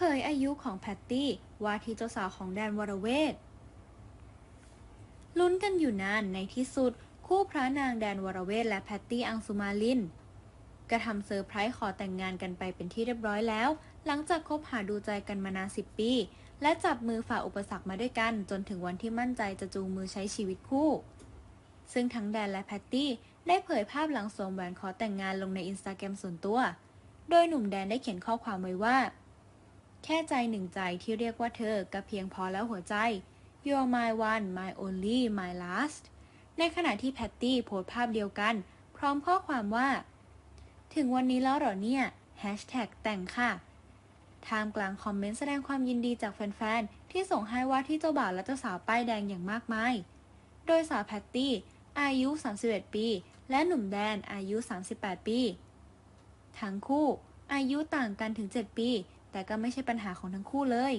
เผยอายุของแพตตี้ว่าที่เจ้าสาวของแดนวรเวทลุ้นกันอยู่นานในที่สุด คู่พระนางแดนวรเวทและแพตตี้อังสุมาลินก็ทำเซอร์ไพรส์ขอแต่งงานกันไปเป็นที่เรียบร้อยแล้ว หลังจากคบหาดูใจกันมานานสิบปี และจับมือฝ่าอุปสรรคมาด้วยกัน จนถึงวันที่มั่นใจจะจูงมือใช้ชีวิตคู่ ซึ่งทั้งแดนและแพตตี้ได้เผยภาพหลังสวมแหวนขอแต่งงานลงในอินสตาแกรมส่วนตัว โดยหนุ่มแดนได้เขียนข้อความไว้ว่า ค่ใจหนึ่งใจที่เรียกว่าเธอก็เพียงพอแล้วหัวใจ You're my one my only my last ในขณะที่แพตตี้โพสภาพเดียวกัน พร้อมข้อความว่า ถึงวันนี้แล้วหรอเนี่ย Hashtag แต่งค่ะท่ามกลางคอมเมนต์แสดงความยินดีจากแฟนๆ ที่ส่งให้ว่าที่เจ้าบ่าวและเจ้าสาวป้ายแดงอย่างมากมาย โดยสาวแพตตี้ อายุ 31 ปี และหนุ่มแดนอายุ 38 ปี ทั้งคู่ อายุต่างกันถึง 7 ปี แต่ก็ไม่ใช่ปัญหาของทั้งคู่เลย